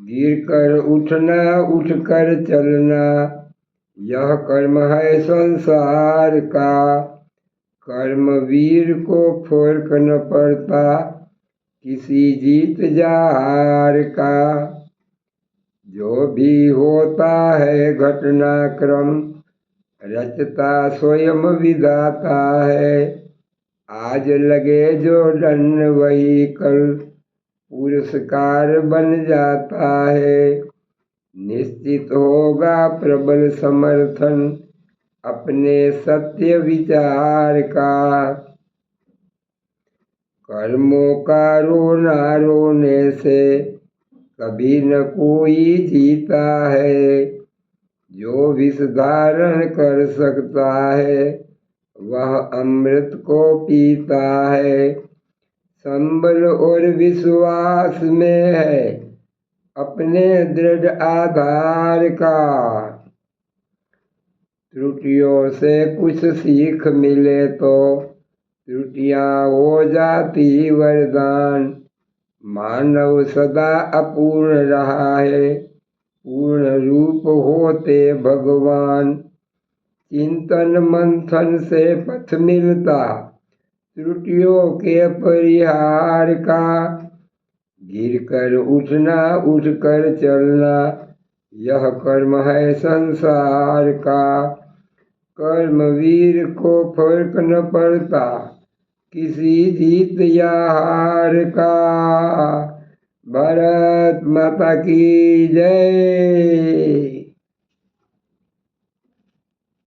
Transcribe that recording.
गिर कर उठना उठ कर चलना, यह कर्म है संसार का। कर्म वीर को फोर्क न पड़ता, किसी जीत जार का। जो भी होता है घटनाक्रम, रचता स्वयं विदाता है। आज लगे जो दंड वही कल पुरस्कार बन जाता है। निश्चित होगा प्रबल समर्थन अपने सत्य विचार का। कर्मों का रोना रोने से कभी न कोई जीता है। जो विष धारण कर सकता है, वह अमृत को पीता है। संबल और विश्वास में है, अपने दृढ़ आधार का। त्रुटियों से कुछ सीख मिले तो त्रुटियाँ हो जाती वरदान। मानव सदा अपूर्ण रहा है, पूर्ण रूप होते भगवान। चिंतन मंथन से पथ मिलता त्रुटियों के परिहार का गिर कर उठना उठ कर चलना, यह कर्म है संसार का कर्म वीर को फ़र्क न पड़ता, किसी जीत या हार का। भारत माता की जय।